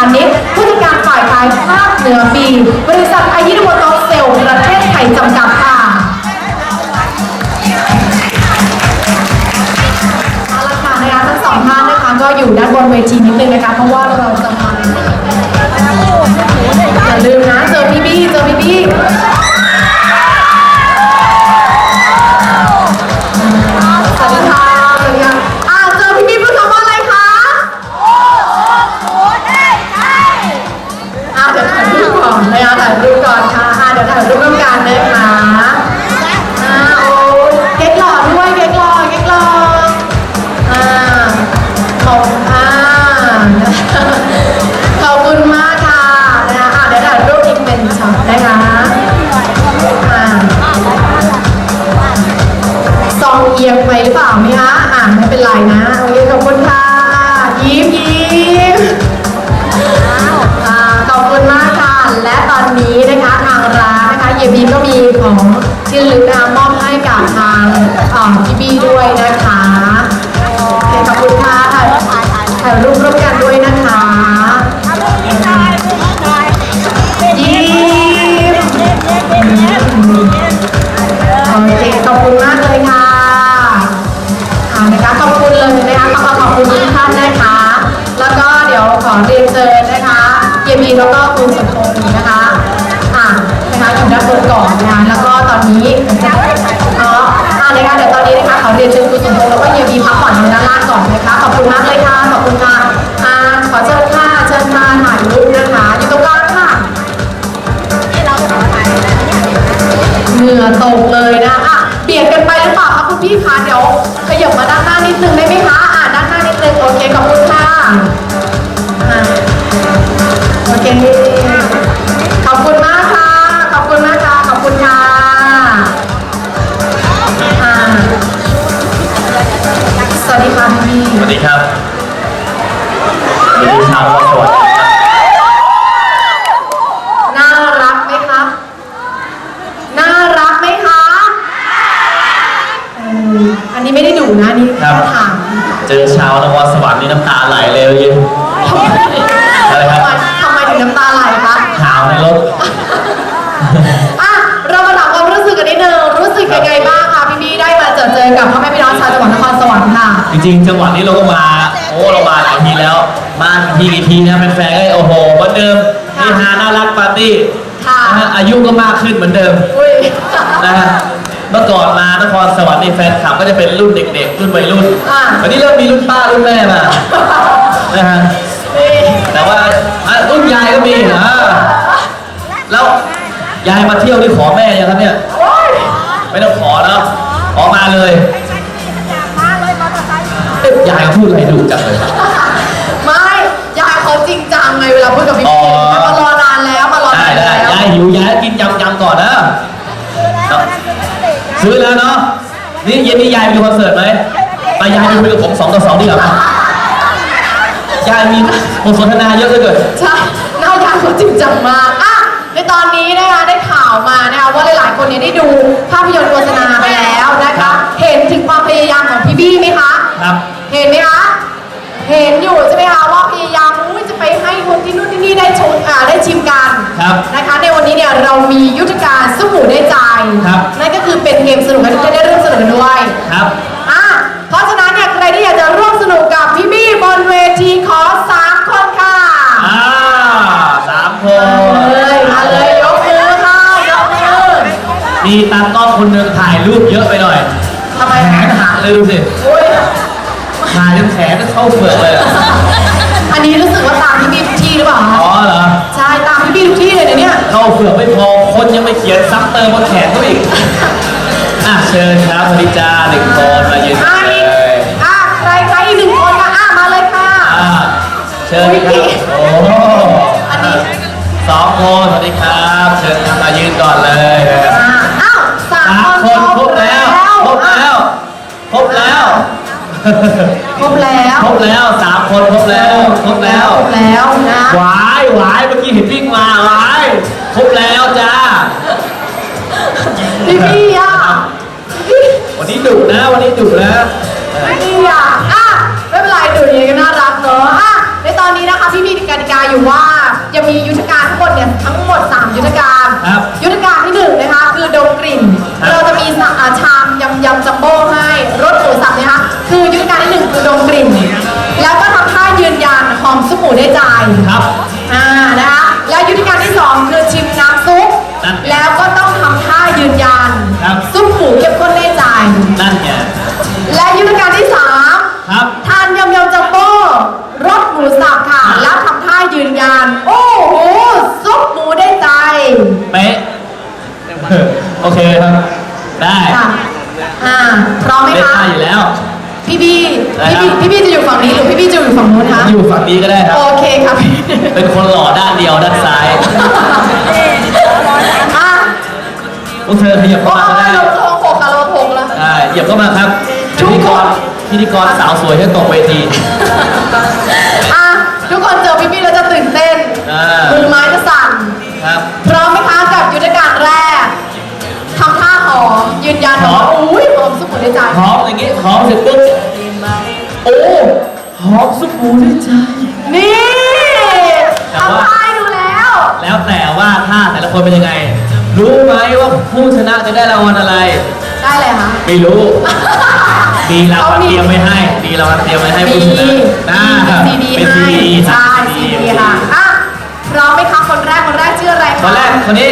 ารพาณิชย์ผู้จัดการฝ่ายขายภาคเหนือบีบริษัทอายิโมโตเซลประเทศไทยจำกัดค่ะเอาละค่ะนะคะทั้งสองท่านนะคะก็อยู่ด้านบนเวทีนิดนึงนะคะเพราะว่าเราจะมาอย่าลืมนะเจอพี่บี้เจอพี่บี้ นะฮะอายุก็มากขึ้นเหมือนเดิมอุ้ยนะฮะเมื่อก่อนมานครสวรรค์ในแฟนคลับก็จะเป็นรุ่นเด็กๆ รุ่นวัยรุ่นอะวันนี้เริ่มมีรุ่นป้ารุ่นแม่มานะฮะนี่แต่ว่าอะรุ่นยายก็มีนะแล้วยายมาเที่ยวนี่ขอแม่ยังครับเนี่ยโอ้ยไม่ต้องขอแล้วขอมาเลยเอ๊ะยายก็พูดอะไรดุจังเลย ไม่ยายเขาจริงจังไงเวลาพูดกับพี่อ๋อบี้ หิวยายกินยำยำก่อนนะซื้อแล้วเนาะนี่เย็นนี้ยายไปดูคอนเสิร์ตไหมไปยายไปคุยกับผมสองต่อสองดีกว่ายายมีบทสนทนาเยอะเหลือเกินใช่หน้ายายเขาจริงจังมากอะในตอนนี้นะคะได้ข่าวมานะคะว่าหลายๆคนเนี่ยได้ดูภาพยนตร์โฆษณาไปแล้วนะคะ เห็นถึงความพยายามของพี่บี้ไหมคะครับ เห็นไหมคะเห็นอยู่ใช่ไหมคะว่าพยายามอุ๊ยจะไปให้คนที่นู่นที่นี่ได้ชมอ่าได้ชิมกันครับนะคะใน วันนี้เนี่ยเรามียุทธการสู้หมูได้ใจครับนั่นก็คือเป็นเกมสนุกให้ทุกท่านได้ร่วมสนุกกันด้วยครับอะเพราะฉะนั้นเนี่ยใครที่อยากจะร่วมสนุกกับพี่บี้บนเวทีขอสามคนค่ะอ่าสามคมานเลยมาเลยยกมือค่ะยกมือมีตากล้องคนหนึ่งถ่ายรูปเยอะไปหน่อยทำไมแขคะนหักเลยดูสิอุ้ยถ่ายจนแขนเข้าเฟือกเลยอะอันนี้รู้สึกว่าตามพี่บี้ทุกที่หรือเปล่าคะอ๋อเหรอใช่ตามพี่บี้ทุกที่เลยนะเนี่ยเข้าเฟือกไม่พอคนยังไม่เขียนซ้ำเติมบนแขนเขาอีกอะเชิญครับพนิจาหนึ่งคนมายืนอะเลอีกยอะใครใครอีกหนึ่งคนค่ะอะมาเลยค่ะอะเชิญครับโอ้โหอันนี้สองคนสวัสดีครับ เชิญครับมายืนก่อนเลยนะครับอะอ้าวสามสามคคนนครบแล้วครบแล้วครบแล้ว ครบแล้วครบแล้วสามคนครบแล้วครบแล้วครบแล้วนะหวายหวายเมื่อกี้เห็นวิ่งมาหวายครบแล้วจ้าพี่พี่อะพี่วันนี้ดุนะวันนี้ดุนะเออพี่อะอะไม่เป็นไรดูอย่างนี้ก็น่ารักเนอะอะในตอนนี้นะคะพี่มีกติกาอยู่ว่าจะมียุทธการทั้งหมดเนี่ยทั้งหมด 3 ยุทธการครับยุ ได้ใจครับ อ่านะคะแล้วยุทธการที่สองคือชิมน้ำซุป นั่น แล้วก็ต้องทำท่ายืนยัน ครับ ซุปหมูเข้มข้นได้ใจ นั่นไงและยุทธการที่สามครับ ทานยำยำจัมโบ้รสหมูสับค่ะ แล้วทำท่ายืนยัน โอ้โห ซุปหมูได้ใจ เป๊ะ โอเคครับ ได้ค่ะอ่าพร้อมไหมเล่นคะ ได้อยู่แล้ว พี่พี่ได้พี่ครับพี่พี่พี่จะอยู่ฝั่งนี้หรือพี่พี่จะอยู่ฝั่งนู้นคะอยู่ฝั่งนี้ก็ได้ครับ โอเคครับพี่เป็นคนหล่อด้านเดียวด้านซ้ายอะพวกเธอขยับโอ้เข้ามาก็ได้เราโทงหกค่ะเราโทงแล้วได้เหยียบเข้ามาครับทุพิกธีคกนรพิธีกรสาวสวยที่ตกเวทีอะทุกคนเจอพี่พี่แล้วจะ อมสุกหมูด้วยใจ นี่แต่ว่าทำท่าให้ดูแล้ว แล้วแต่ว่าท่าแต่ละคนเป็นยังไง รู้ไหมว่าผู้ชนะจะได้รางวัลอะไร ได้เลยคะไม่รู้มีรางวัลเตรียมไว้ให้มีรางวัลเตรียมไว้ให้ผู้ชนะนะซีดีเป็นให้ซีดีใช่ซีดีค่ะอะพร้อมไหมคะคนแรกคนแรกชื่ออะไรคะคนแรกคนนี้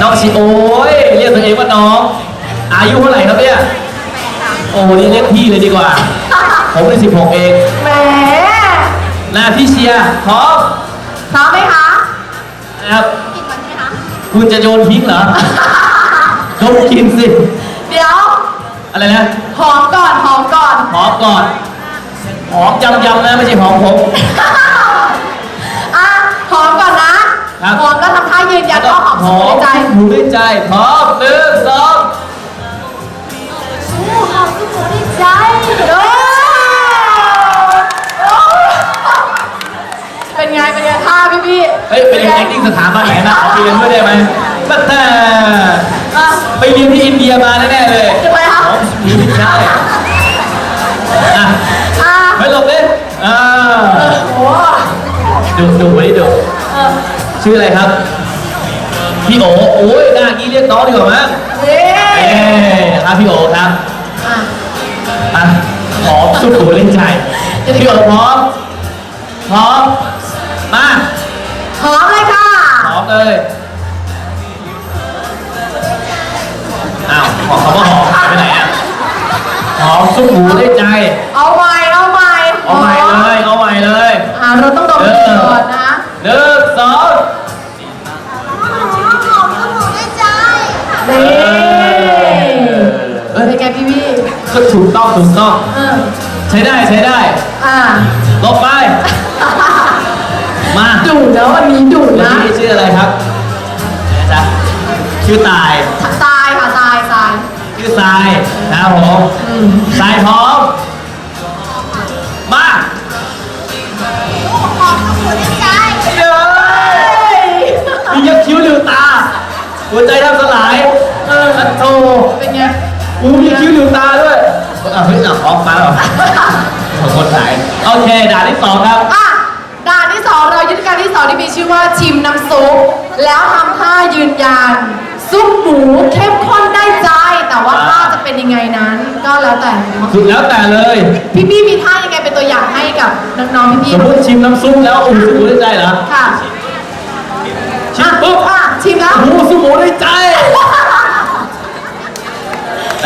น้องชิโอ้ยเรียกตัวเองว่าน้อง อายุเท่าไหร่ครับเนี่ยโอ้นี่เรียกพี่เลยดีกว่า ผมเป็นสิบหกเองแหมหน้าพี่เชียร์พร้อมพร้อมไหมคะนะครับ กินมันใช่ไหมคะ คุณจะโยนทิ้งเหรอดมกินสิ เดี๋ยวอะไรนะหอมก่อนหอมก่อน หอมก่อน หอมยำยำๆนะไม่ใช่หอมผม อะหอมก่อนนะครับ หอมแล้วทำท่ายืนยันว่าหอมหสุอดมในใจหมูด้วยใจพร้อมหนึ่งสอง พี่พี่เฮ้ยเป็นยังไงนิ่งสถาบันไหนนะขอเรียนด้วยได้ไหมมาแต่อะไปเรียนที่อินเดียมาแน่ๆเลยทำไมคะหอมหมูด้วยใจอะอะไม่หลบเลยอ่าโอ้ดูดูไว้ดูเออชื่ออะไรครับ พี่โอโอ้ยหน้ากี้เรียกน้องดีกว่ามั้งนี่เอ้นะครับพี่โอครับ อะอะหอมสุดหูเล่นใจพี่โอพร้อม พร้อม มา เลยอ้าวบอกเขาว่าหอมหายไปไหนอะหอมสุดหูได้ใจ เอาใหม่เอาใหม่เอาใหม่เลยเอาใหม่เลยอะเราต้องดมกลิ่นก่อนนะหนึ่งสองนี่เออเป็นไงพี่พี่ก็ถูกต้องถูกต้องเออใช้ได้ใช้ได้อ่าลบไป มาดุแล้ววันนี้ดุแล้วนะพี่ชื่ออะไรครับนะจ๊ะชื่อตาย ทรายค่ะทรายทรายชื่อทรายนะครับผมอืมทรายพร้อม มาเด้อมียักษ์คิ้วลืมตา หัวใจแทบสลายเออโธ่เป็นไงกูมีคิ้วลืมตาด้วยอะเฮ้ยอะออกมาเหรอของคนขาย โอเค ด่านที่สองครับ อะ ยุทธการที่สองที่มีชื่อว่าชิมน้ำซุปแล้วทำท่ายืนยันซุปหมูเข้มข้นได้ใจ แต่ว่าท่าจะเป็นยังไงนั้น ก็แล้วแต่เนาะสุดแล้วแต่เลยพี่พี่ๆมีท่ายังไงเป็นตัวอย่างให้กับน้องๆพี่สพี่มมติชิมน้ำซุปแล้วโอ้โหสุกหมูได้ใจเหรอค่ะชิมปุ๊บอะชิมแล้วโอ้โหสุกหมูได้ใจ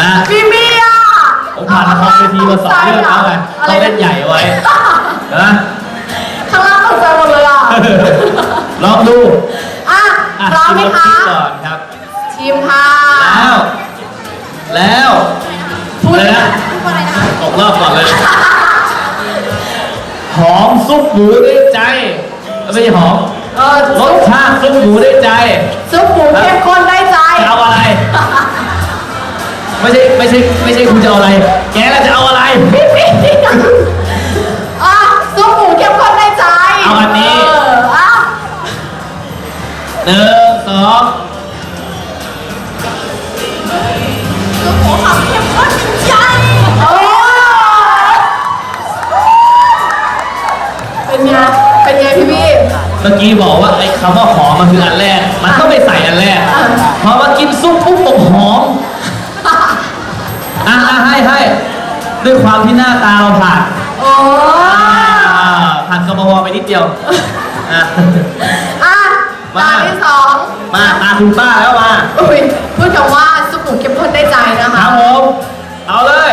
นะพี่พี่อะผมผ่านละครเวทีมาสองเรื่องแล้วไงต้องเล่นใหญ่ไว้นะ ลยอะลองดูอะอะพร้อมไหมชิคะน้ำซุปก่อนครับ ชิมค่ะแล้ว แล้วพูดเลยนะพูดว่าอะไรนะคะตกรอบก่อนเลย หอมซุปหมูได้ใจไม่ใช่หอมเออรซุสปชาติซุปหมูได้ใจ ซุปหมูเข้มข้นได้ใจ จะเอาอะไร ไม่ใช่ไม่ใช่ไม่ใช่คุณจะเอาอะไร แกล่ะจะเอาอะไร อะซุปหมูเข้มข้นได้ใจเอาอันนี้ เหนึ่งสองคือหัวหอเข้มข้นใหญ่เป็นไง เป็นไงพี่พี่เมื่อกี้บอกว่าไอ้คำว่าหอมมันคืออันแรก มันต้องไปใส่อันแรก พอมากินซุปปุ๊บบอกหอม อะอะให้ให้ด้วยความที่หน้าตาเราผ่านโอ้ผ่านกรรอวไปนิดเดียว อะ อะมาจานที่สองมาตาคุณป้าแล้วมาอุ้ยพูดคำว่าซุปหมูเข้มข้นได้ใจนะคคะรับผมเอาเลย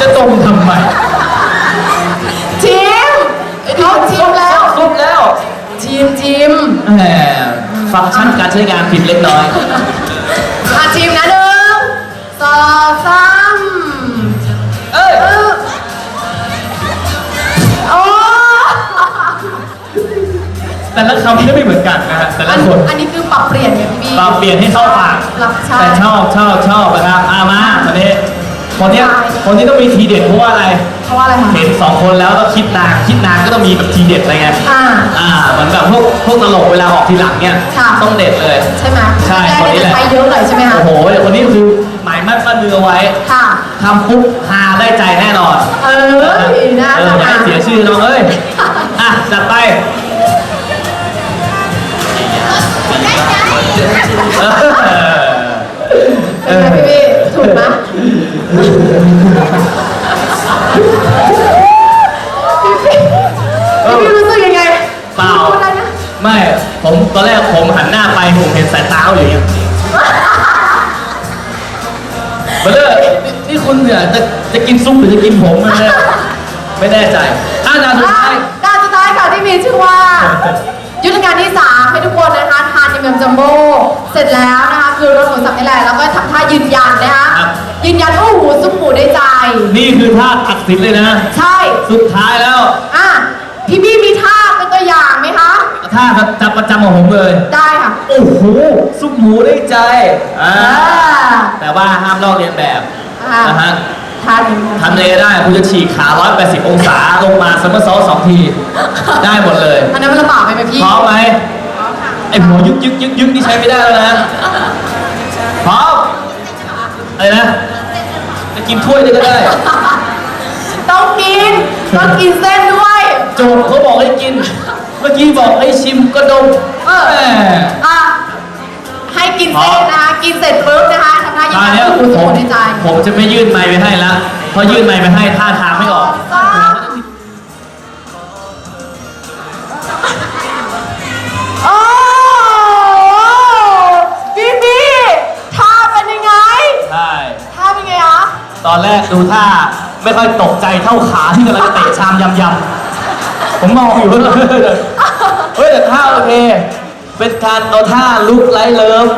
จะจมทำไมชิมเขาชิมแล้วซุปแล้วชิมชิมแหมฟังก์ชันการใช้งานผิดเล็กน้อยอะชิมนะหนึ่งสองสาม แต่ละคำก็ไม่เหมือนกันนะฮะแต่อัละนคนอันนี้คือปรับเปลี่ยนไงพี่บี้ปรับเปลี่ยนให้เข้าปากรับใช่แต่ชอบชอบชอบนะครับอามาวันนี้คนเนี้ยใช่คนนี้ต้องมีทีเด็ดเพราะว่าอะไร เพราะว่าอะไรคะ เห็นสองคนแล้วต้องคิดนานคิดนานก็ต้องมีแบบทีเด็ดอะไรไงอ่าอ่าเหมือนแบบพวกพวกตลกเวลาออกทีหลังเนี่ยค่ะ ต้องเด็ดเลย ใช่ไหมใช่แรกคนนี้เนี่ยแหละจะใช้เยอะเลยใช่ไหมคะ โอ้โหแต่คนนี้คือหมายมั่นปั้นมือเอาไว้ค่ะ ทำปุ๊บฮาได้ใจแน่นอน เออนะเอออย่าให้เสียชื่อน้องเอ้ย อะ จัดไป เออพี่บี้ถูกไหมพี่บี้รู้สึกยังไงเปล่าไม่ ผมตอนแรกผมหันหน้าไปผมเห็นสายตาอยู่อย่างเงี้ยเบลเลอร์นี่คุณเนี่ยจะจะกินซุปหรือจะกินผมไม่แน่ไม่แน่ใจอะดาวสุดท้ายดานสุดท้ายค่ะที่มีชื่อว่า ยุทธการที่3ให้ทุกคน นะคะทานยำยำจัมโบ้เสร็จแล้วนะคะคือรสหมูสับนี่แหละแล้วก็ทำท่ายืนยันนะคะยืนยันโอ้โหซุปหมูได้ใจ นี่คือท่าตัดสินเลยนะ ใช่สุดท้ายแล้วอะพี่บี้มีท่าเป็นตัวอย่างไหมคะ ท่าจับประจำของผมเลย ได้ค่ะโอ้โหซุปหมูได้ใจอ่าอ่าแต่ว่าห้ามลอกเลียนแบบอ่านนะฮะท่านี้ทำเลยได้คุณจะฉีกขา 180 องศาลงมาซัมเมอร์ซอลสองที ได้หมดเลย อันนั้นมันลำบากไหมไหมพี่พร้อมไหม ไอหัวยึกยึกยึกยึกนี่ใช้ไม่ได้แล้วนะพร้อมอะไรนะจะกินถ้วยเลยก็ได้ ต้องกิน ต้องกินเส้นด้วย โจบเขาบอกให้กิน เมื่อกี้บอกให้ชิมก็ดมเออแหมอะให้กินเส้นนะคะ กินเสร็จปุ๊บนะคะทำท่ายืตอนนเนี้ยัยนโอ้โหผซุปหมมูได้ใจ ผมจะไม่ยื่นไมค์ไปให้ละเพราะยื่นไมค์ไปให้ท่าทางไม่ออก ตอนแรกดูท่าไม่ค่อยตกใจเท่าขาที่กำลังจะเตะชามยำยำๆผมมองอยู่ว่าเฮ้ยแต่ท่าโอเค เป็นการเอาท่าลุกไล่เลิฟ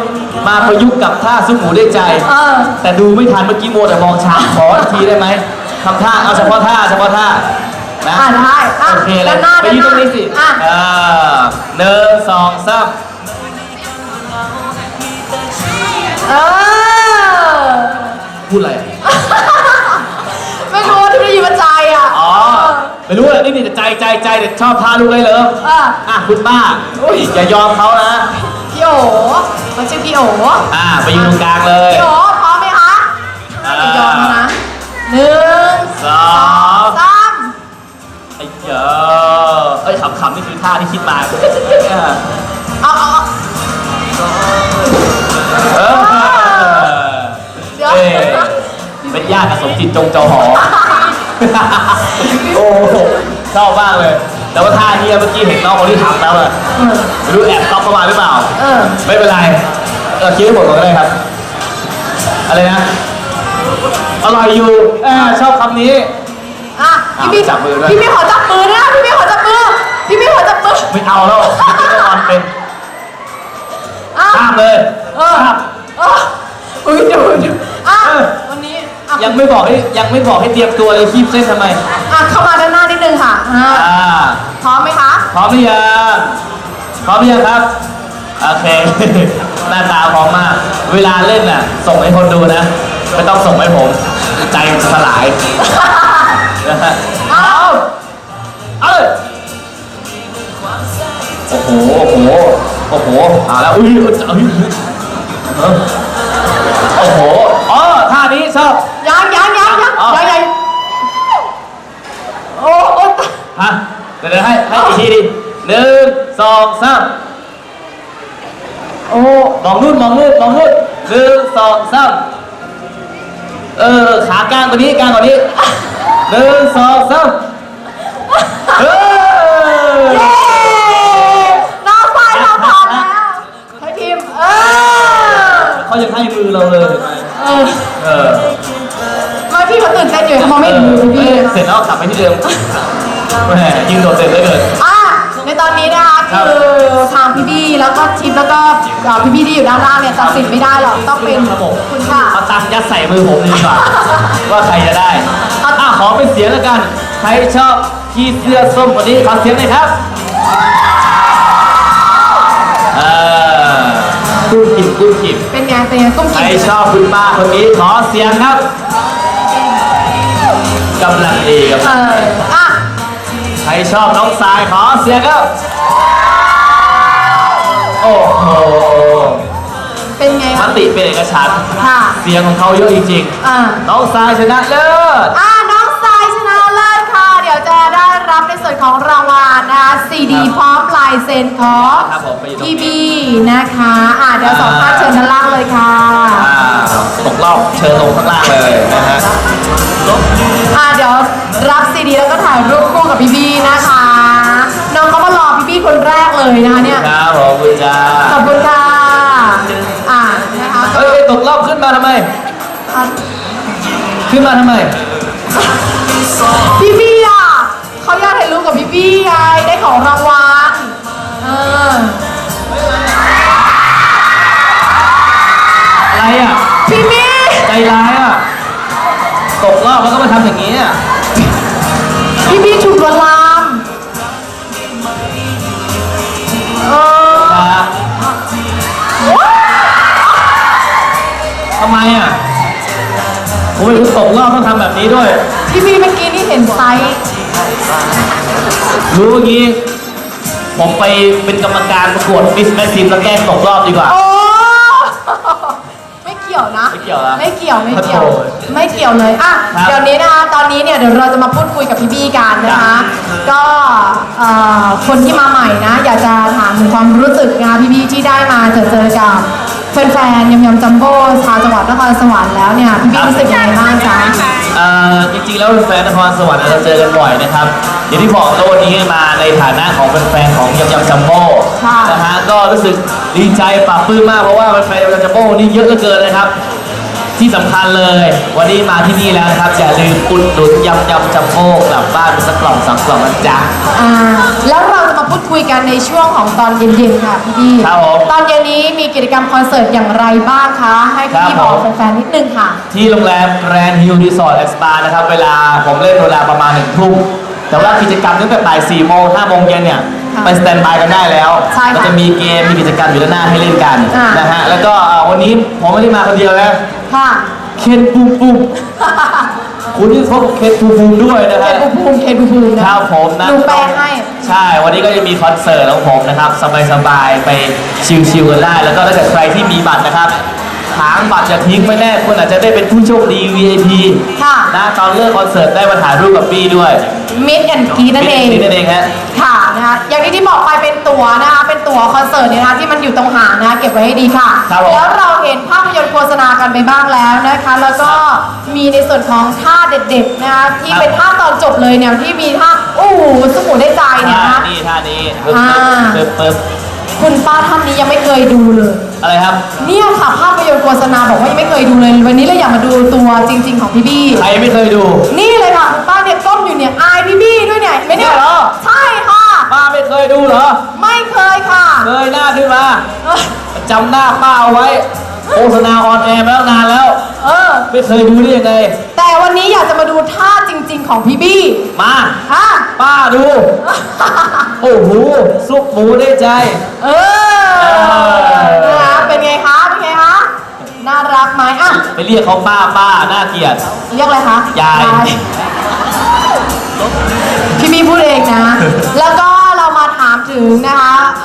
มาประยุกต์กับท่าซุปหมูได้ใจ เออ แต่ดูไม่ทันเมื่อกี้โมวแต่มองชามขออีกทีได้ไหมทำท่าเอาเฉพาะท่าเฉพาะท่านะอ่าได้อะโอเคเลยด้านหน้าไปยืนตรงนี้สิอะ เออหนึ่งสองสาม เออ พูดอะไรไม่รู้ว่าที่ได้ยินว่าใจอะอ๋อไม่รู้เลยนี่นี่แต่ใจใจใจแต่ชอบท่าลุกไล่เลิฟเอออะคุณป้าอย่ายอมเขานะพี่โอ๋เขาชื่อพี่โอ๋อ่าไปยืนตรงกลางเลยพี่โอ๋พร้อมไหมคะอ่าอย่ายอมนะหนึ่งสองสามไอ้เจ้าเอ้ยขำๆนี่คือท่าที่คิดมาเอาเอาเอาเออเดี๋ยว เอ้ยเป็นญาติกับสมจิตจงจอหอ โอ้โหชอบมากเลย แต่ว่าท่านี้เมื่อกี้เห็นน้องคนที่ทำแล้วอะเออ ไม่รู้แอบต๊อกเข้ามาหรือเปล่า เออ ไม่เป็นไรเออคิดให้หมดก่อนก็ได้ครับ อะไรนะ อร่อยอยู่เออชอบคำนี้ อะพี่พี่จับมือด้วย พี่พี่ขอจับมือนะพี่พี่ขอจับมือพี่พี่ขอจับมือไม่เอาแล้วไม่ได้นอนเป็นอะข้ามเลยเออข้ามเอออุ้ยดูดูอะเออวันนี้อะ ยังไม่บอกให้ยังไม่บอกให้เตรียมตัวเลยคีบเส้นทำไม อะเข้ามาด้านหน้านิดนึงค่ะอะอ่า พร้อมไหมคะ พร้อมหรือยังพร้อมหรือยังครับ โอเค หน้าตาพร้อมมาก เวลาเล่นน่ะ ส่งให้คนดูนะ ไม่ต้องส่งให้ผม ใจมันจะสลายนะฮะเอาเอาเลยโอ้โห โอ้โห โอ้โหเอาแล้ว อุ้ยอุ้ยเอาอุ้ยเออโอ้โห อ๋อ ท่านี้ชอบ ยังยังยังยัง อ๋อ ยังยังโอ้โอ้ ฮะ เดี๋ยวเดี๋ยวให้ให้อีกทีดิหนึ่งสองสามโอ้มองนู่นมองนู่นมองนู่นหนึ่งสองสามเออขากลางกว่านี้กลางกว่านี้หนึ่งสองสามเออเย้น้องไฟเราพร้อมแล้วให้ทีมเออเขายังให้มือเราเลยเออเออไม่พี่เขาตื่นเต้นอยู่เขามองไม่เห็นมือพี่เลยเสร็จแล้วกลับไปที่เดิม แหมยิงโดดเด่นเหลยเกินอะในตอนนี้นะคะครับคือทางพี่บี้แล้วก็ทิปแล้วก็เอ่อพี่บี้ที่อยู่ด้านล่างเนี่ยตัดสินไม่ได้หรอกต้องเป็นครับผม คุณค่ะ เอาตังค์ยัดใส่มือผมดีกว่า ว่าใครจะได้อะขอเป็นเสียงแล้วกัน ใครชอบพี่เสื้อส้มคนนี้ขอเสียงหน่อยครับเออกู้ขิมกู้ขิมเป็นไงเป็นไงก้มใครกิ่งชอบคุณป้าคนนี้ขอเสียงครับกำลังดีครับ เอออะ ใครชอบน้องสายขอเสียงครับ โอ้โหเป็นไงมคะติเป็นเอกฉันท์ค่ะเสียงของเขาเยอะจริงอ่าๆ น้องสายชนะเลิศ อ่าน้องทรายชนะเลิศค่ะ เดี๋ยวจะได้รับในส่วนของรางวัลนะคะซีดีครับพร้อมลายเซ็นของครับผมไปอยู่ตรงพี่นี้บีนะคะอ่าเดี๋ยวสองท่านเชิญด้านล่างเลยค่ะ อ่าตกรอบเชิญลงข้างล่างเลยนะฮะ อ่าเดี๋ยวรับซีดีแล้วก็ถ่ายรูปคู่ เขามารอพี่บีคนแรกเลยนะคะเนี่ยครับผมคุณจ้าขอบคุณค่ะอ่านะคะเฮ้ยตกรอบขึ้นมาทำไมอะขึ้นมาทำไม พี่บีอะเขาอยากถ่ายรูปกับพี่บีไงได้ของรางวัลเอออะไรอะพี่บีใจร้ายอะตกรอบแล้วก็มาทำอย่างนี้อะพี่บีถูกลวนลามำไมอะผมไม่รู้ตกรอบต้องทำแบบนี้ด้วย พี่บีเมื่อกี้นี่เห็นไซส์รู้เมื่อกี้ ผมไปเป็นกรรมการประกวดมิสแมซิมแล้วแกล้งตกรอบดีกว่า โอ้ ไม่เกี่ยวนะ ไม่เกี่ยวเหรอไม่เกี่ยวไม่เกี่ยวโอ้โหไม่เกี่ยวเลยอะครับเดี๋ยวนี้นะคะตอนนี้เนี่ยเดี๋ยวเราจะมาพูดคุยกับพี่บี้กันนะคะ ก็เอ่อคนที่มาใหม่นะ อยากจะถามถึงความรู้สึกนะคะพี่บี้ที่ได้มาเจอเจอกับ แฟนๆยำยำจัมโบ้ชาวจังหวัดนครสวรรค์แล้วเนี่ยพี่บี้รู้สึกยังไงบ้างจ๊ะเอ่อจริงๆแล้วแฟนนครสวรรค์เราเจอกันบ่อยนะครับอย่างที่บอกแล้ววันนี้มาในฐานะของแฟนๆของยำยำจัมโบ้ค่ะนะฮะก็รู้สึกดีใจปลาบปลื้มมากเพราะว่าแฟนๆยำยำจัมโบ้นี่เยอะเหลือเกินนะครับ ที่สำคัญเลย วันนี้มาที่นี่แล้วนะครับอย่าลืมอุดหนุนยำยำจัมโบ้กลับบ้านเป็นสักกล่องสองกล่องนะจ๊ะ อ่าแล้วเราจะมาพูดคุยกันในช่วงของตอนเย็นๆค่ะพี่บี้ครับผมตอนเย็นนี้มีกิจกรรมคอนเสิร์ตอย่างไรบ้างคะ ให้พี่บี้ครับบผอกม แฟนๆนิดนึงค่ะ ที่โรงแรมแกรนด์ฮิลรีสอร์ทแอนด์สปานะครับ เวลาผมเล่นเวลาประมาณหนึ่งทุ่มแต่ว่ากิจกรรมตั้งแต่บ่ายสี่โมงห้าโมงเย็นเนี่ยค่ะไปสแตนบายกันได้แล้วใช่ค่ะก็จะมีเกมมีกิจกรรมอยู่ด้านหน้าให้เล่นกันอ่าน นะฮะแล้วก็เอ่อวันนี้ผมไม่ได้มาคนเดียวนะ ค่ะเคนปูปูคุณที่พบเคนปูปูด้วยนะเคนฮะภูมิภูมิเคนภูมิภูมินะครับผมนะดูแปลให้ ใช่ วันนี้ก็จะมีคอนเสิร์ตของผมนะครับ สบายๆ ไปชิลๆกันได้ แล้วก็ถ้าเกิดใครที่มีบัตรนะครับหางบัตรจะทิ้งไม่แน่คุณอาจจะได้เป็นผู้โชคดี VIP ค่ะ นะตอนเลิกคอนเสิร์ตได้มาถ่ายรูปกับปี้ด้วยมิดแอนกีนั่นเอง นี่นั่นเองฮะ ค่ะ นะคะอย่างที่ที่บอกไปเป็นตั๋วนะคะเป็นตั๋วคอนเสิร์ตเนี่ยนะคะที่มันอยู่ตรงหางนะคะเก็บไว้ให้ดีค่ะ ครับผม แล้วเราเห็นภาพยนตร์โฆษณากันไปบ้างแล้วนะคะ แล้วก็มีในส่วนของท่าเด็ดๆนะคะที่เป็นท่าตอนจบเลยเนี่ยที่มีท่าโอ้โหสมุนได้ใจเนี่ยท่านะคะ นี่ท่านี้ปึ๊บอ่า ปึ๊บปึ๊บคุณป้าท่านนี้ยังไม่เคยดูเลย อะไรครับ เนี่ยค่ะภาพยนตร์โฆษณาบอกว่ายังไม่เคยดูเลย วันนี้เราอยากมาดูตัวจริง ๆ ของพี่บี้ใครไม่เคยดู นี่เลยค่ะคุณป้าเนี่ยก้มอยู่เนี่ยอายพี่บี้ด้วยเนี่ยเห็นไหมเนี่ยเนี่ยเหรอ ใช่ค่ะ ป้าไม่เคยดูเหรอ ไม่เคยค่ะ เคยหน้าขึ้นมาเออจำหน้าป้าเอาไว้ โฆษณาออนแอร์มาแล้วนานแล้ว เออ ไม่เคยดูได้ยังไง แต่วันนี้อยากจะมาดูท่าจริง ๆ ของพี่บี้มาฮะป้าดู โอ้โหซุปหมูได้ใจ เออนะคะเป็นไงคะ เป็นไงคะ น่ารักไหมอะ ไปเรียกเขาป้าป้าน่าเกลียด เรียกอะไรคะยาย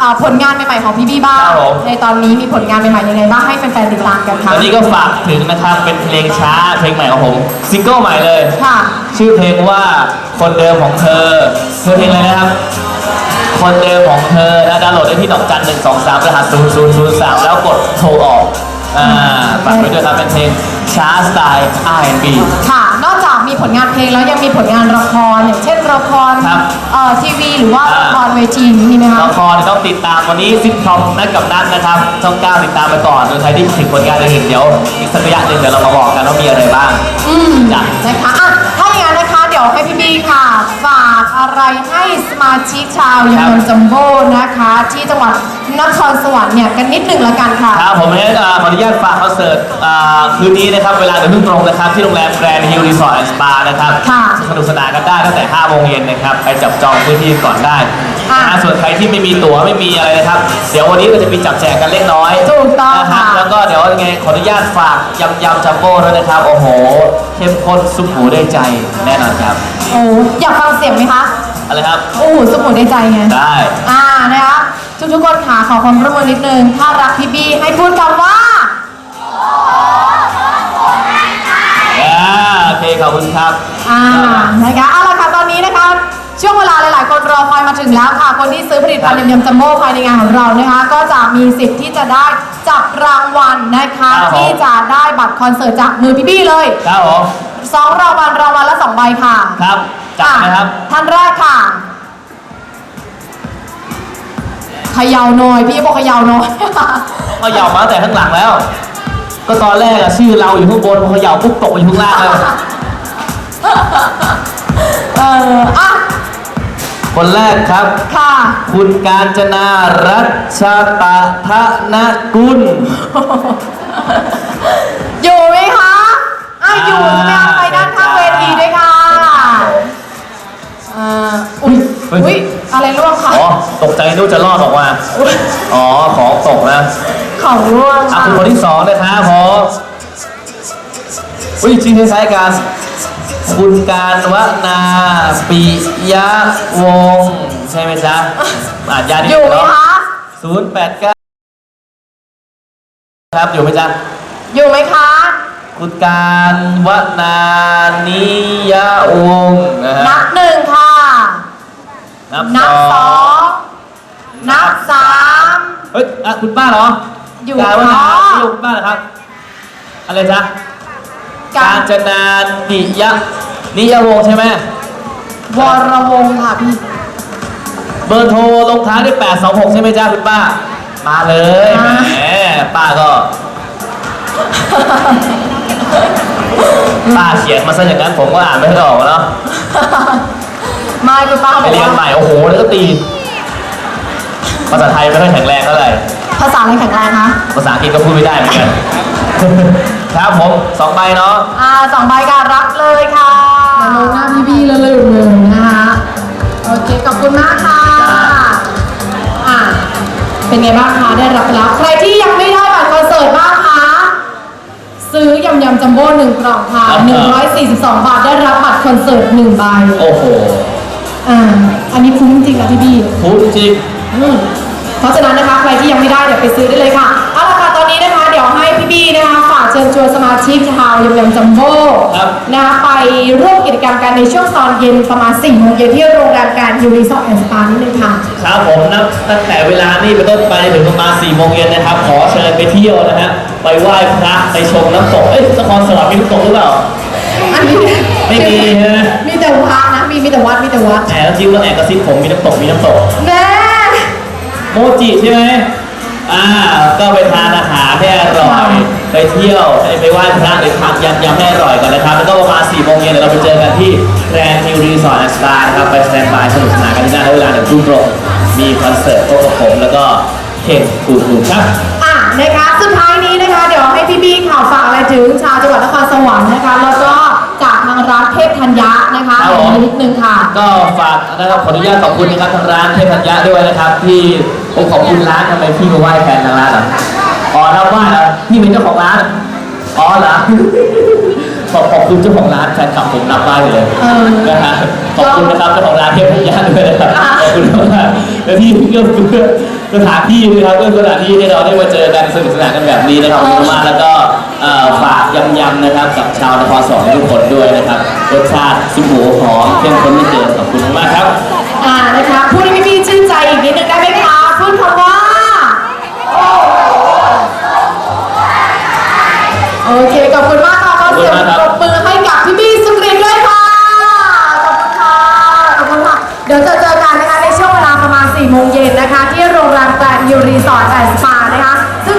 อ่าผลงานใหม่ๆของพี่บี้บ้าง ครับผม ในตอนนี้มีผลงานใหม่ๆยังไงบ้างให้แฟนๆติดตามกันตค่ะอนนี้ก็ฝากถึงนะครับเป็นเพลงช้าเพลงใหม่ของผมซิงเกิลใหม่เลย ค่ะ ชื่อเพลงว่าคนเดิมของเธอชื่อเพลงอะไรนะครับ คนเดิมของเธอนะดาวน์โหลดได้ที่ดอกจันหนึ่งสองสามรหัสศูนย์ศูนย์ศูนย์สามแล้วกดโทรออกอ่าฝากไว้ด้วยครับเป็นเพลงช้าสไตล์ R&B ค่ะนอกจาก มีผลงานเพลงแล้วยังมีผลงานละครอย่างเช่นละครครับเอ่อทีวีหรือว่าอ่า ละครเวทีอย่างนี้มีไหมคะ ละครต้องติดตามวันนี้ซิทคอมนัดกับนัดนะครับช่องเก้าติดตามไปก่อนส่วนใครที่ถึงผลงานอื่นๆเดี๋ยวอีกสักระยะหนึ่งเดี๋ยวเรามาบอกกันว่ามีอะไรบ้างอืมจ้ะ นะคะอะถ้าอย่างนั้นนะคะ เดี๋ยวให้พี่บีค่ะฝาก อะไรให้สมาชิกชาวยำยำจัมโบ้นะคะ ที่จังหวัดนครสวรรค์เนี่ยกันนิดหนึ่งละกันค่ะ ครับผมให้อ่าขออนุญาตฝากคอนเสิร์ตอ่าคืนนี้นะครับเวลาเดี๋ยวทุ่มตรงนะครับที่โรงแรมแกรนด์ฮิลรีสอร์ทแอนด์สปานะครับค่ะ สนุกสนานกันได้ตั้งแต่5โมงเย็นนะครับไปจับจองพื้นที่ก่อนได้อะอ่าส่วนใครที่ไม่มีตั๋วไม่มีอะไรนะครับ เดี๋ยววันนี้เราจะมีจับแจกกันเล็กน้อยถูกต้องนะครัค่ะบแล้วก็เดี๋ยวยังไงขออนุญาตฝากยำยำจัมโบ้ด้วยนะครับโอ้โหเข้มข้นซุปหมูได้ใจแน่นอนครับ โอ้อยากฟังเสียงไหมคะ อะไรครับ โอ้โหสมุนในใจไง ได้ อ่านะคะทุกทุกๆคนค่ะขอความร่วมมือนิดนึง ถ้ารักพี่บีให้พูดคำว่าอ่าโอเคขอบคุณครับ อ่านะคะเอาละค่ะตอนนี้นะคะช่วงเวลาหลาย ๆ คนรอคอยมาถึงแล้วค่ะ คนที่ซื้อผลิตภัณฑ์ยำยำจัมโบ้ภายในงานของเรานะคะ ก็จะมีสิทธิ์ที่จะได้จับรางวัลนะคะ ครับผม ที่จะได้บัตรคอนเสิร์ตจากมือพี่บี้เลยครับผมสองรางวัลรางวัลละสองใบค่ะ ครับ จับนะครับ ท่านแรกค่ะเขยาวหน่อยพี่บอกเขยาวหน่อยเขาเหยามาตั้งแต่ข้างหลังแล้ว ก็ตอนแรกอะชื่อเราอยู่ข้างบนพอเขาเหยาปุ๊บตกไปอยู่ข้างล่างเลยเอออะคนแรกครับ ค่ะ คุณการจนารัชตะทะนกุล อยู่ไหมคะอะอยู่ใช่ไหมคะไปด้านข้างเวทีด้วยค่ะ เอ่ออุ้ย อุ้ยอะไรร่วงค่ะอ๋อ ตกใจนู้จะรอดออกมาอ๋อ ของตกนะของร่วงอะค่ะคุณคนที่สองนะครับผมอุ้ยชื่อคล้ายๆกันคุณการวนาปิยะวงศ์ใช่ไหมจ๊ะอ่านยานิอยู่ไหมคะศูนย์แปดเก้าครับอยู่ไหมจ๊ะ อยู่ไหมคะคุณการวนานิยะวงศ์นะฮะนับหนึ่งค่ะ นับนับสองนับสามเฮ้ยอะคุณป้าเหรออยู่การวนาค่ะนิยะวงศ์ป้าเหรอครับ อะไรจ๊ะกาการรจนานิยะนิยะวงศ์ใช่ไหมวรวงศ์ค่ะพี่เบอร์โทรลงท้ายด้วย826 ใช่ไหมจ๊ะคุณป้า มาเลยแหมป้าก็ ป้าเขียนมาซะอย่างนั้นผมก็อ่านไม่ค่อยออกเนาะ ไม่คุณป้าไปบอกเรียนใหว่าม่โอ้โห แล้วก็ตี ภาษาไทยไม่ค่อยแข็งแรงเท่าไหร่ ภาษาอะไรแข็งแรงคะภาษาอังกฤษก็พูดไม่ได้เหมือนกัน ครับผมสองใบเนาะ อ่าสองใบการรับเลยค่ะมองหน้าพี่บี้แล้วเลยเลยนะคะโอเคขอบคุณมากค่ะอ่าเป็นไงบ้างคะได้รับไปแล้วใครที่ยังไม่ได้บัตรคอนเสิร์ตบ้างคะซื้อยำยำจัมโบ้หนึ่งกล่องค่ะ142 บาทได้รับบัตรคอนเสิร์ตหนึ่งใบ โอ้โห อ่า อันนี้คุ้มจริงนะพี่บี้พูดจริงอืมเพราะฉะนั้นนะคะ ใครที่ยังไม่ได้เดี๋ยวไปซื้อได้เลยค่ะเอาละค่ะตอนนี้นะคะ เดี๋ยวให้พี่บี้นะคะฝากเชิญชวนสมาชิกชาวยำยำจัมโบ้ครับนะคะไปร่วมกิจกรรมกันในช่วงตอนเย็นประมาณ4โมงเย็นที่โรงแรมการยูรีสอร์ทแอนด์สปานิดนึงค่ะครับผมนับตั้งแต่เวลานี้เป็นต้นไปถึงประมาณ4โมงเย็นนะครับ ขอเชิญไปเที่ยวนะฮะไปไหว้พระไปชมน้ำตกเอ้ยนครสวรรค์มีน้ำตกหรือเปล่าอันนี้ไม่มีใช่ไหมมีแต่วัดนะ มีมีแต่วัดมีแต่วัดแหมแล้วจิ้มแล้วแอบกระซิบผมมีน้ำตกมีน้ำตกแม่โมจิใช่ไหมอ่าก็ไปทานอาหารให้อร่อยไปเที่ยวไปไหว้พระหรือทานยำยำให้อร่อยกันนะครับ แล้วก็ประมาณ4โมงเย็นเดี๋ยวเราไปเจอกันที่แกรนด์ฮิลรีสอร์ทแอนด์สตาร์นะครับไปสแตนบายสนุกสนานกันที่นั่นแล้วเวลาหนึ่งทุ่มตรงมีคอนเสิร์ตโต๊ะกับผมแล้วก็เข่งกูกูครับอะนะคะสุดท้ายนี้นะคะ เดี๋ยวให้พี่บี้ข่าวฝากอะไรถึงชาวจังหวัดนครสวรรค์นะคะแล้วก็ จากทางร้านเทพธัญญะนะคะครับผม นิดนึงค่ะ ก็ฝากนะครับขออนุญาตขอบคุณนะครับทางร้านเทพธัญญะด้วยนะครับ ที่ผมขอบคุณร้านทำไมพี่มาไหว้แทนทางร้านเหรออ๋อรับไหว้เหรอพี่เป็นเจ้าของร้านอ๋อเหรอขอบขอบคุณเจ้าของร้านแฟนคลับผมรับไหว้ไปเลยเออ นะฮะขอบคุณนะครับเจ้าของร้านเทพธัญญะด้วยนะครับอ่าขอบคุณมากๆและที่เอื้อเฟื้อสถานที่นะครับเอื้อสถานที่ให้เราได้มาเจอกันสนุกสนานกันแบบนี้นะครับขอบคุณมากแล้วก็เอ่อ ฝากยำยำนะครับกับชาวนครสวรรค์ทุกคนด้วยนะครับรสชาติซิมหมูหอมเข้มข้นไม่เกินขอบคุณมากครับอ่านะคะพูดให้พี่ๆชื่นใจอีกนิดนึงได้ไหมคะพูดคำว่า โอเค ขอบคุณมากค่ะขอเสียงปรบมือให้กับพี่พี่สุกรินด้วยค่ะ ขอบคุณค่ะ ขอบคุณค่ะ เดี๋ยวจะเจอกันนะคะในช่วงเวลาประมาณ4โมงเย็นนะคะ ที่โรงแรมแกรนด์ยูรีสอร์ท